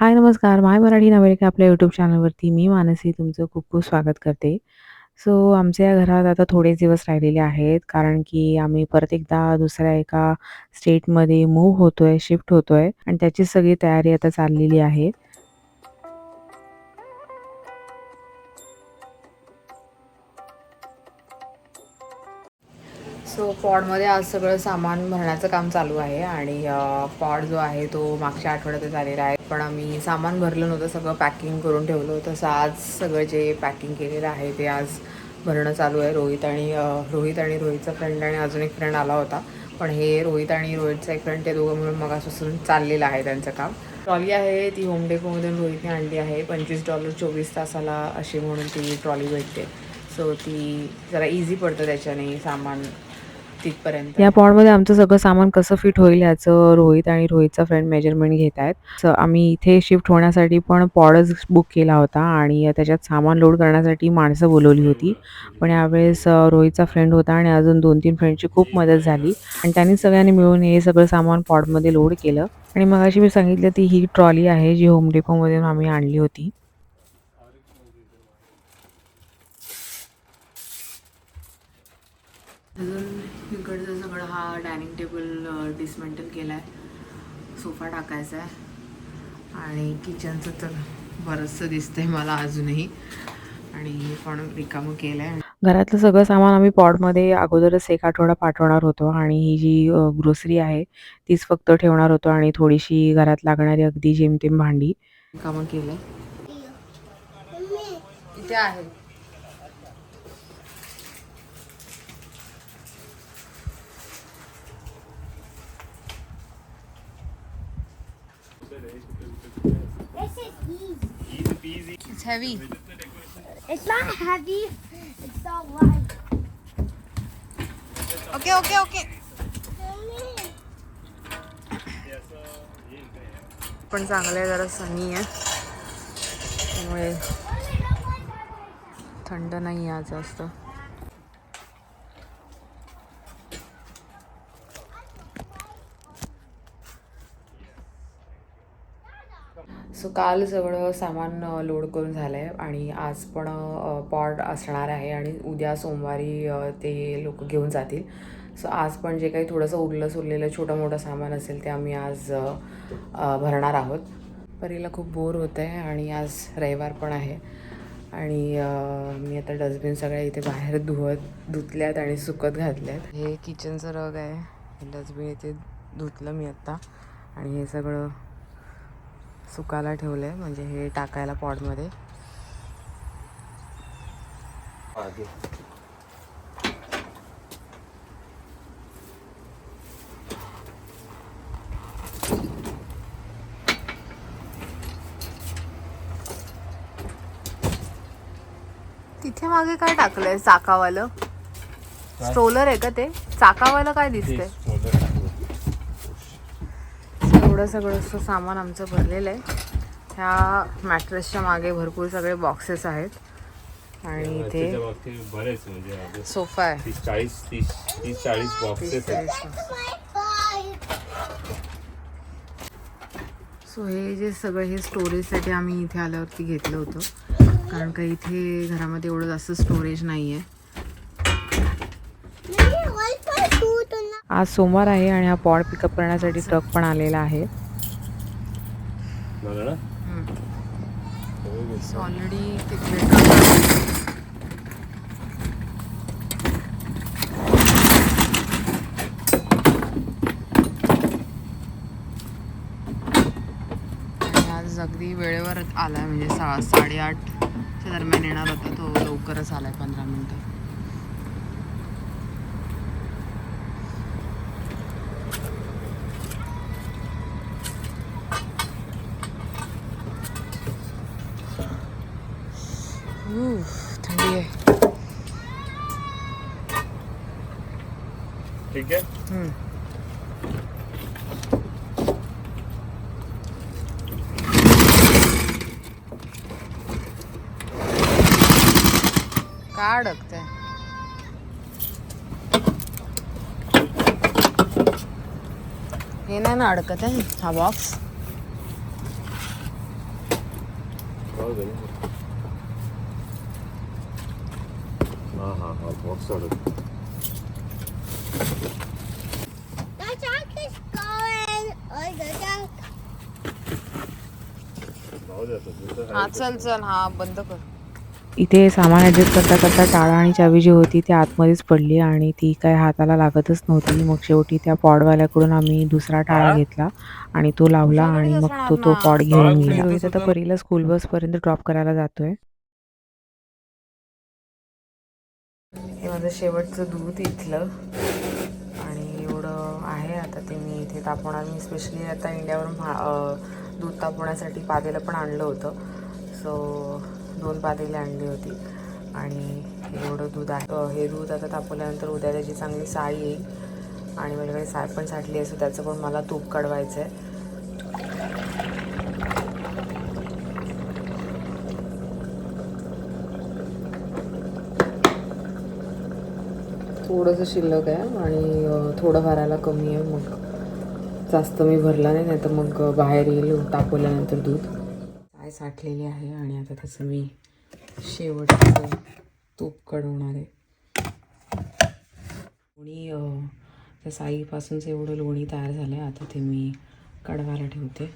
हाय नमस्कार. माय मराठी नवेरिका आपल्या यूट्यूब चॅनलवरती मी मानसी तुमचं खूप खूप स्वागत करते. सो आमच्या या घरात आता थोडेच दिवस राहिलेले आहेत कारण की आम्ही परत एकदा दुसऱ्या एका स्टेटमध्ये मूव्ह होतोय शिफ्ट होतोय आणि त्याची सगळी तयारी आता चाललेली आहे. सो पॉडमध्ये आज सगळं सामान भरण्याचं काम चालू आहे आणि पॉड जो आहे तो मागच्या आठवड्यातच आलेला आहे. पण आम्ही सामान भरलं नव्हतं सगळं पॅकिंग करून ठेवलं होतं. तसं आज सगळं जे पॅकिंग केलेलं आहे ते आज भरणं चालू आहे. रोहित आणि रोहित आणि रोहितचा फ्रेंड आणि अजून एक फ्रेंड आला होता. पण हे रोहित आणि रोहितचा एक फ्रेंड ते दोघं मिळून मगापासून चाललेलं आहे त्यांचं काम. ट्रॉली आहे ती होम डेपोमधून रोहितने आणली आहे. पंचवीस डॉलर चोवीस तासाला अशी म्हणून ती ट्रॉली भेटते. सो ती जरा इझी पडतं त्याच्याने सामान तिथपर्यंत. या पॉडमध्ये आमचं सगळं सामान कसं फिट होईल याचं रोहित आणि रोहितचा फ्रेंड मेजरमेंट घेत आहेत. आम्ही इथे शिफ्ट होण्यासाठी पण पॉडच बुक केला होता आणि त्याच्यात सामान लोड करण्यासाठी माणसं बोलवली होती. पण यावेळेस रोहितचा फ्रेंड होता आणि अजून दोन तीन फ्रेंडची खूप मदत झाली. आणि त्यांनी सगळ्यांनी मिळून हे सगळं सामान पॉडमध्ये लोड केलं. आणि मग अशी मी सांगितलं ती ही ट्रॉली आहे जी होम डेपोमधून आम्ही आणली होती. अजून इकडचं सगळं हा डायनिंग टेबल डिसमेंटल केला आहे सोफा टाकायचा आहे आणि किचनचं तर बरंचसं दिसतंय मला अजूनही. आणि हे पण रिकामं केलं आहे घरातलं सगळं सामान आम्ही पॉडमध्ये अगोदरच एक आठवडा पाठवणार होतो. आणि ही जी ग्रोसरी आहे तीच फक्त ठेवणार होतो. आणि थोडीशी घरात लागणारी अगदी जेमतेम भांडी. कामं केलं इथे आहे. This is easy. It's heavy It's not heavy. It's all light. Okay okay okay पण चांगलं आहे जरा सनी आहे त्यामुळे थंड नाही आहे आज जास्त सो काल सगळं सामान लोड करून झालं आहे आणि आज पण पॉड असणार आहे आणि उद्या सोमवारी ते लोक घेऊन जातील. सो आज पण जे काही थोडंसं उरलं सुरलेलं छोटं मोठं सामान असेल ते आम्ही आज भरणार आहोत. परीला खूप बोर होत आहे आणि आज रविवार पण आहे. आणि मी आता डस्टबिन सगळ्या इथे बाहेर धुवत धुतल्यात आणि सुकत घातल्यात. हे किचनचं रग आहे. डस्टबिन इथे धुतलं मी आत्ता आणि हे सगळं सुकायला ठेवलं आहे म्हणजे हे टाकायला पॉडमध्ये तिथे मागे काय टाकलंय चाकावालं? स्ट्रोलर आहे का ते? चाकावालं काय दिसतंय? एवढं सगळं असं सामान आमचं भरलेलं आहे. ह्या मॅट्रेसच्या मागे भरपूर सगळे बॉक्सेस आहेत. आणि इथे बरेच म्हणजे सोफा आहे. तीस चाळीस तीस तीस चाळीस बॉक्सेस. सो हे जे सगळं हे स्टोरेजसाठी आम्ही इथे आल्यावरती घेतलं होतं. कारण का इथे घरामध्ये एवढं जास्त स्टोरेज नाही आहे आज सोमवार आहे आणि हा पॉड पिकअप करण्यासाठी ट्रक पण आलेला आहे. बघा ना. ऑलरेडी आहे. आज अगदी वेळेवर आलाय म्हणजे सा साडेआठच्या दरम्यान येणार होता तो लवकरच आलाय पंधरा मिनटं उफ, थंडी आहे ठीक आहे हम्म. का अडकतंय हे नाही ना अडकत आहे हा बॉक्स. हा हा हा बॉक्स काढू हा चल चल हा बंद कर. इथे सामान ॲडजस्ट करता करता टाळा आणि चावी जी होती ती आतमध्येच पडली आणि ती काय हाताला लागतच नव्हती. मग शेवटी त्या पॉडवाल्याकडून आम्ही दुसरा टाळा घेतला आणि तो लावला आणि मग तो तो पॉड घेऊन गेला. रोहित आता परीला स्कूल बस पर्यंत ड्रॉप करायला जातोय. हे माझं शेवटचं दूध इथलं आणि एवढं आहे आता ते मी इथे तापवणार. मी स्पेशली आता इंडियावरून दूध तापवण्यासाठी पातेलं पण आणलं होतं. सो दोन पातेले आणली होती. आणि एवढं दूध आहे. हे दूध आता तापवल्यानंतर उद्या त्याची चांगली साय येईल. आणि माझ्याकडे साय पण साठली आहे सो त्याचं पण मला तूप काढवायचं आहे थोडंसं शिल्लक आहे आणि थोडं भरायला कमी आहे मग. जास्त मी भरला नाही नाही तर मग बाहेर येईल तापवल्यानंतर दूध. काय साठलेली आहे आणि आता त्याचं मी शेवटचं तूप कढवणार आहे. लोणी त्या साईपासूनच एवढं लोणी तयार झालं आहे आता ते मी कढवायला ठेवते.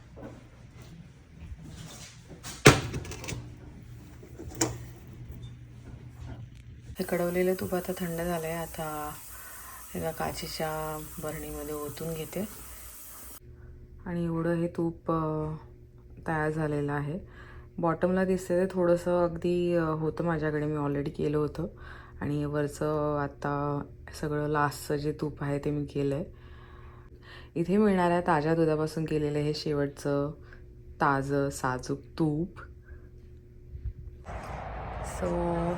हे कडवलेलं तूप आता थंड झालं आहे आता एका काचेच्या बरणीमध्ये ओतून घेते. आणि एवढं हे तूप तयार झालेलं आहे. बॉटमला दिसते ते थोडंसं अगदी होतं माझ्याकडे मी ऑलरेडी केलं होतं. आणि वरचं आता सगळं लास्टचं जे तूप आहे ते मी केलं आहे इथे मिळणाऱ्या ताज्या दुधापासून केलेलं हे शेवटचं ताजं साजूक तूप. सो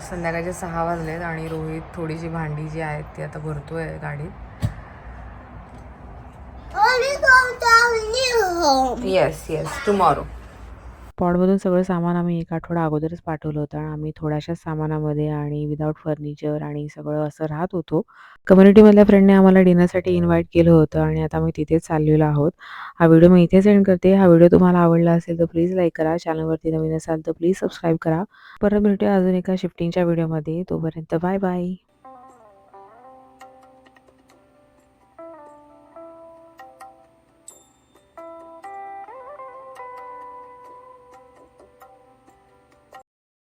संध्याकाळचे सहा वाजलेत आणि रोहित थोडीशी भांडी जी आहेत ती आता भरतो आहे गाडीत. Home. येस येस टुमॉरो पॉडमधून सगळं सामान आम्ही एक आठवडा अगोदरच पाठवलं होतं आणि आम्ही थोड्याशाच सामानामध्ये आणि विदाऊट फर्निचर आणि सगळं असं राहत होतो. कम्युनिटीमधल्या फ्रेंडने आम्हाला डिनरसाठी इन्व्हाइट केलं होतं आणि आता आम्ही तिथेच चाललेलो आहोत. हा व्हिडिओ मी इथेच एंड करते. हा व्हिडिओ तुम्हाला आवडला असेल तर प्लीज लाईक करा. चॅनलवरती नवीन असाल तर प्लीज सबस्क्राईब करा. परत भेटूया अजून एका शिफ्टिंगच्या व्हिडिओमध्ये तोपर्यंत बाय बाय